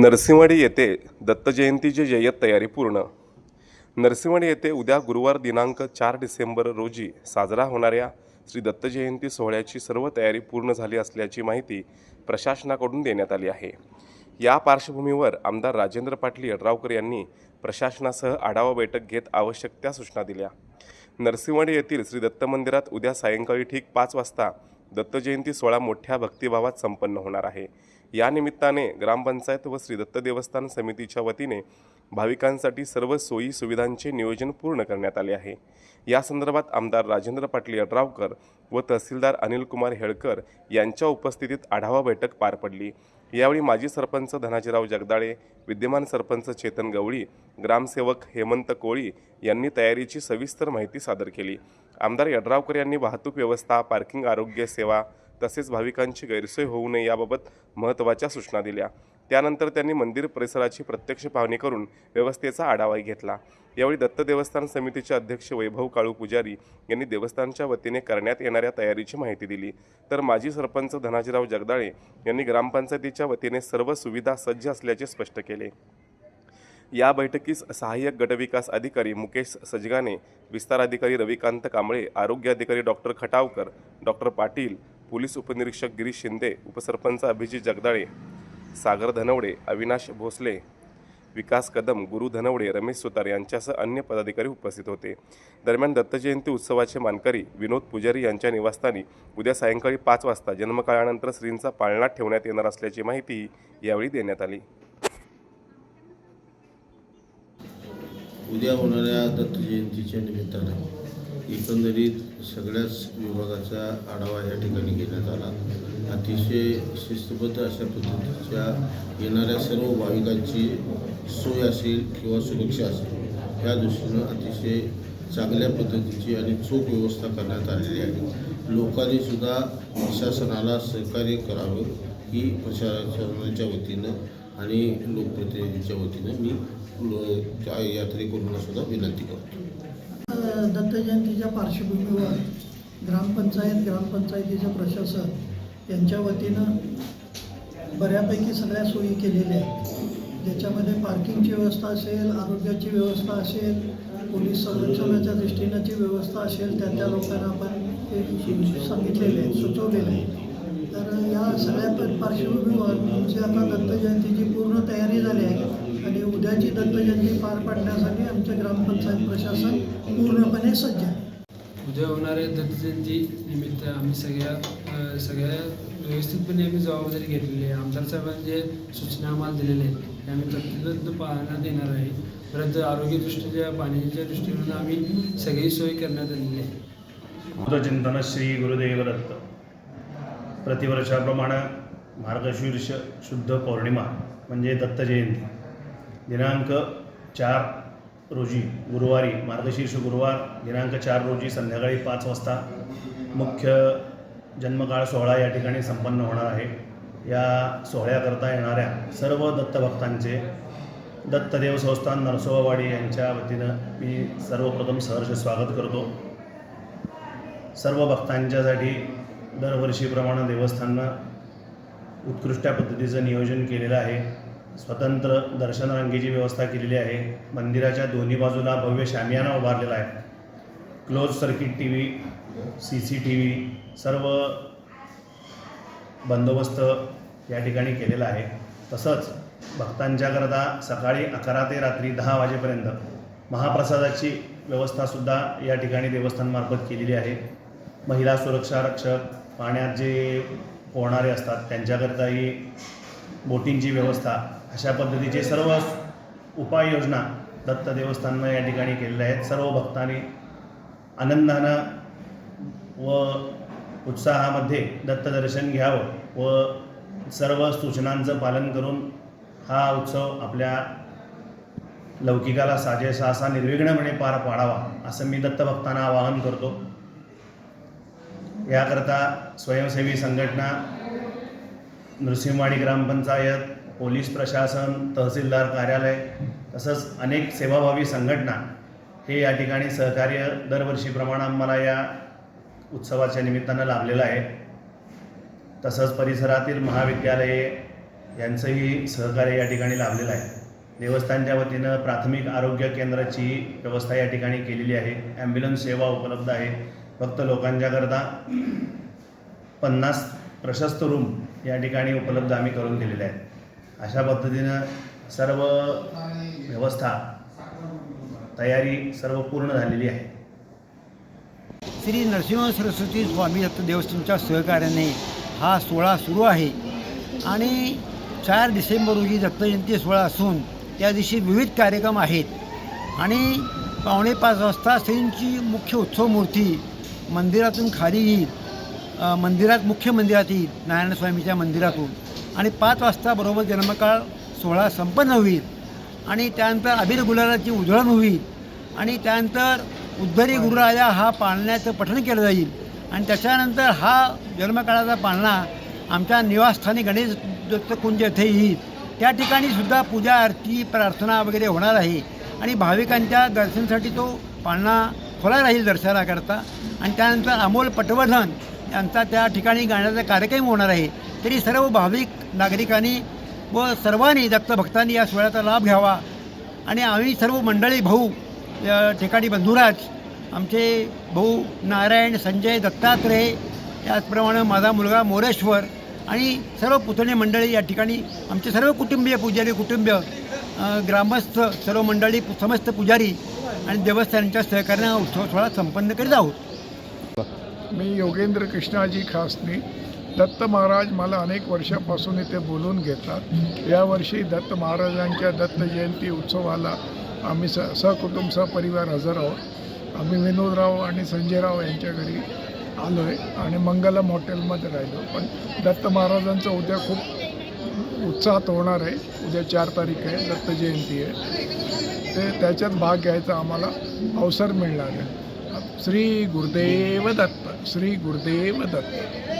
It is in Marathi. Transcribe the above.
नरसिंहवाडी येथे दत्तजयंतीची जय्यत तयारी पूर्ण. नरसिंहवाडी येथे उद्या गुरुवार दिनांक चार डिसेंबर रोजी साजरा होणाऱ्या श्री दत्तजयंती सोहळ्याची सर्व तयारी पूर्ण झाली असल्याची माहिती प्रशासनाकडून देण्यात आली आहे. या पार्श्वभूमीवर आमदार राजेंद्र पाटील यड्रावकर यांनी प्रशासनासह आढावा बैठक घेत आवश्यक त्या सूचना दिल्या. नरसिंहवाडी येथील श्री दत्त मंदिरात उद्या सायंकाळी ठीक पाच वाजता दत्तजयंती सोहळा मोठ्या भक्तिभावात संपन्न होणार आहे. या निमित्ताने ग्रामपंचायत व श्री दत्त देवस्थान समितीच्या वतीने भाविकांसाठी सर्व सोयी सुविधांचे नियोजन पूर्ण करण्यात आले आहे. या संदर्भात आमदार राजेंद्र पाटील यड्रावकर व तहसीलदार अनिल कुमार हेळकर यांच्या उपस्थितीत आढावा बैठक पार पडली. यावेळी माजी सरपंच धनाजीराव जगदाळे विद्यमान सरपंच चेतन गवळी ग्रामसेवक हेमंत कोळी यांनी तयारीची सविस्तर माहिती सादर केली. आमदार यड्रावकर यांनी वाहतूक व्यवस्था पार्किंग आरोग्य सेवा तसेच भाविकांची गैरसोय होऊ नये याबाबत महत्त्वाच्या सूचना दिल्या. त्यानंतर त्यांनी मंदिर परिसराची प्रत्यक्ष पाहणी करून व्यवस्थेचा आढावाही घेतला. यावेळी दत्त देवस्थान समितीचे अध्यक्ष वैभव काळू पुजारी यांनी देवस्थानच्या वतीने करण्यात येणाऱ्या तयारीची माहिती दिली. तर माजी सरपंच धनाजीराव जगदाळे यांनी ग्रामपंचायतीच्या वतीने सर्व सुविधा सज्ज असल्याचे स्पष्ट केले. या बैठकीस सहाय्यक गटविकास अधिकारी मुकेश सजगाने विस्तार अधिकारी रविकांत कांबळे आरोग्य अधिकारी doctor Khatavkar doctor Patil police उपनिरीक्षक गिरीश शिंदे उपसरपंच अभिजित जगदाळे सागर धनवडे अविनाश भोसले विकास कदम गुरु धनवडे रमेश सुतार यांच्यासह अन्य पदाधिकारी उपस्थित होते. दरम्यान दत्तजयंती उत्सवाचे मानकरी विनोद पुजारी यांच्या निवासस्थानी उद्या सायंकाळी पाच वाजता जन्मकाळानंतर श्रींचा पाळणा ठेवण्यात येणार असल्याची माहिती यावेळी देण्यात आली. उद्या होणाऱ्या दत्तजयंतीच्या निमित्तानं एकंदरीत सगळ्याच विभागाचा आढावा या ठिकाणी घेण्यात आला. अतिशय शिस्तबद्ध अशा पद्धतीच्या येणाऱ्या सर्व भाविकांची सोय असेल किंवा सुरक्षा असेल या दृष्टीनं अतिशय चांगल्या पद्धतीची आणि चोख व्यवस्था करण्यात आलेली आहे. लोकांनी सुद्धा प्रशासनाला सहकार्य करावं ही प्रशासनाच्या वतीनं आणि लोकप्रतिनिधीच्या वतीनं मी यात्रेकरूंना सुद्धा विनंती करतो. दत्त जयंतीच्या पार्श्वभूमीवर ग्रामपंचायत ग्रामपंचायतीचं प्रशासन यांच्या वतीनं बऱ्यापैकी सगळ्या सोयी केलेल्या आहेत. ज्याच्यामध्ये पार्किंगची व्यवस्था असेल आरोग्याची व्यवस्था असेल पोलीस संरक्षणाच्या दृष्टीनंची व्यवस्था असेल त्या त्या लोकांना आपण ते सांगितलेले आहे सुचवलेले आहे. तर या सगळ्या पार्श्वभूमीवर आमची आता दत्त जयंतीची पूर्ण तयारी झाली आहे आणि उद्याची दत्त जयंती पार पाडण्यासाठी आमचे ग्रामपंचायत प्रशासन पूर्णपणे सज्ज आहे. उद्या होणाऱ्या दत्तजयंती निमित्त आम्ही सगळ्या सगळ्या व्यवस्थितपणे आम्ही जबाबदारी घेतलेली आहे. आमदार साहेबांनी जे सूचना आम्हाला दिलेल्या आहेत त्या आम्ही तत्परत पाळण्यात येणार आहे. परत आरोग्यदृष्टीच्या पाण्याच्या दृष्टीने आम्ही सगळी सोय करण्यात आलेली आहे. बुधचिंतन श्री गुरुदेव दत्त. प्रतिवर्षाप्रमाणे मार्गशीर्ष शुद्ध पौर्णिमा म्हणजे दत्त जयंती दिनांक चार रोजी गुरुवारी मार्गशीर्ष गुरुवार दिनांक चार रोजी संध्याकाळी पाच वाजता मुख्य जन्मकाळ सोहळा या ठिकाणी संपन्न होणार आहे. या सोहळ्याकरता येणाऱ्या सर्व दत्तभक्तांचे दत्तदेव संस्थान नरसोबावाडी यांच्या वतीनं मी सर्वप्रथम सहर्ष स्वागत करतो. सर्व भक्तांच्यासाठी दरवर्षीप्रमाणे देवस्थानं उत्कृष्ट पद्धतीचं नियोजन केलेलं आहे. स्वतंत्र दर्शन रांगेची व्यवस्था केलेली आहे. मंदिराच्या दोन्ही बाजूला भव्य शामियाना उभारलेला आहे. Close circuit T V C C T V सर्व बंदोबस्त या ठिकाणी केलेला आहे. तसंच भक्तांच्याकरता सकाळी अकरा ते रात्री दहा वाजेपर्यंत महाप्रसादाची व्यवस्थासुद्धा या ठिकाणी देवस्थानमार्फत केलेली आहे. महिला सुरक्षा रक्षक पाण्यात जे पोहणारे असतात त्यांच्याकरताही बोटिंगची व्यवस्था अशा पद्धतीचे सर्व उपाययोजना दत्त देवस्थाननं या ठिकाणी केलेल्या आहेत. सर्व भक्तांनी आनंदानं व उत्साहामध्ये दत्तदर्शन घ्यावं व सर्व सूचनांचं पालन करून हा उत्सव आपल्या लौकिकाला साजेसा असा निर्विघ्नपणे पार पाडावा असं मी दत्तभक्तांना आवाहन करतो. याकरता स्वयंसेवी संघटना नृसिंहवाडी ग्रामपंचायत पोलीस प्रशासन तहसीलदार कार्यालय तसंच अनेक सेवाभावी संघटना हे या ठिकाणी सहकार्य दरवर्षीप्रमाणे आम्हाला या उत्सवाच्या निमित्तानं लाभलेलं आहे. तसंच परिसरातील महाविद्यालये यांचंही सहकार्य या ठिकाणी लाभलेलं आहे. देवस्थानच्या वतीनं प्राथमिक आरोग्य केंद्राची व्यवस्था या ठिकाणी केलेली आहे. ॲम्ब्युलन्स सेवा उपलब्ध आहे. फक्त लोकांच्याकरता पन्नास प्रशस्त रूम या ठिकाणी उपलब्ध आम्ही करून दिलेले आहेत. अशा पद्धतीनं सर्व व्यवस्था तयारी सर्व पूर्ण झालेली आहे. श्री नरसिंह सरस्वती स्वामी दत्त देवस्थानच्या सहकार्याने हा सोहळा सुरू आहे. आणि चार डिसेंबर रोजी दत्तजयंती सोहळा असून त्या दिवशी विविध कार्यक्रम आहेत. आणि पावणे पाच वाजता श्रींची मुख्य उत्सव मूर्ती मंदिरातून खाली येईल. मंदिरात मुख्य मंदिरात येईल. नारायणस्वामीच्या मंदिरातून. आणि पाच वाजता बरोबर जन्मकाळ सोहळा संपन्न होईल. आणि त्यानंतर अबीर गुलालाची उधळण होईल. आणि त्यानंतर उद्धरी गुरुराजा हा पाळण्याचं पठण केलं जाईल. आणि त्याच्यानंतर हा जन्मकाळाचा पाळणा आमच्या निवासस्थानी गणेश दत्तकुंज येथे येईल. त्या ठिकाणी सुद्धा पूजा आरती प्रार्थना वगैरे होणार आहे. आणि भाविकांच्या दर्शनासाठी तो पाळणा खोला राहील दर्शनाकरता. आणि त्यानंतर अमोल पटवर्धन यांचा त्या ठिकाणी गाण्याचा कार्यक्रम होणार आहे. तरी सर्व भाविक नागरिकांनी व सर्वांनी दत्तभक्तांनी या सोहळ्याचा लाभ घ्यावा. आणि आम्ही सर्व मंडळी भाऊ या ठिकाणी बंधुराज आमचे भाऊ नारायण संजय दत्तात्रय त्याचप्रमाणे माझा मुलगा मोरेश्वर आणि सर्व पुतणे मंडळी या ठिकाणी आमचे सर्व कुटुंबीय पुजारी कुटुंबीय ग्रामस्थ सर्व मंडळी समस्त पुजारी आणि देवस्थानांच्या सहकार्याने हा उत्सव सोहळा संपन्न करीत आहोत. मी योगेंद्र कृष्णाजी खासने दत्त महाराज मला अनेक वर्षापासून इथे बोलून घेतात. यावर्षी दत्त महाराजांच्या दत्त जयंती उत्सवाला आम्ही स सहकुटुंब सहपरिवार हजर आहोत. आम्ही विनोदराव आणि संजयराव यांच्या घरी आलो आहे आणि मंगलम हॉटेलमध्ये राहिलो. पण दत्त महाराजांचं उद्या खूप उत्साहात होणार आहे. उद्या चार तारीख आहे दत्त जयंती आहे. ते त्याच्यात भाग घ्यायचा आम्हाला अवसर मिळणार आहे. श्री गुरुदेव दत्त श्री गुरुदेव दत्त.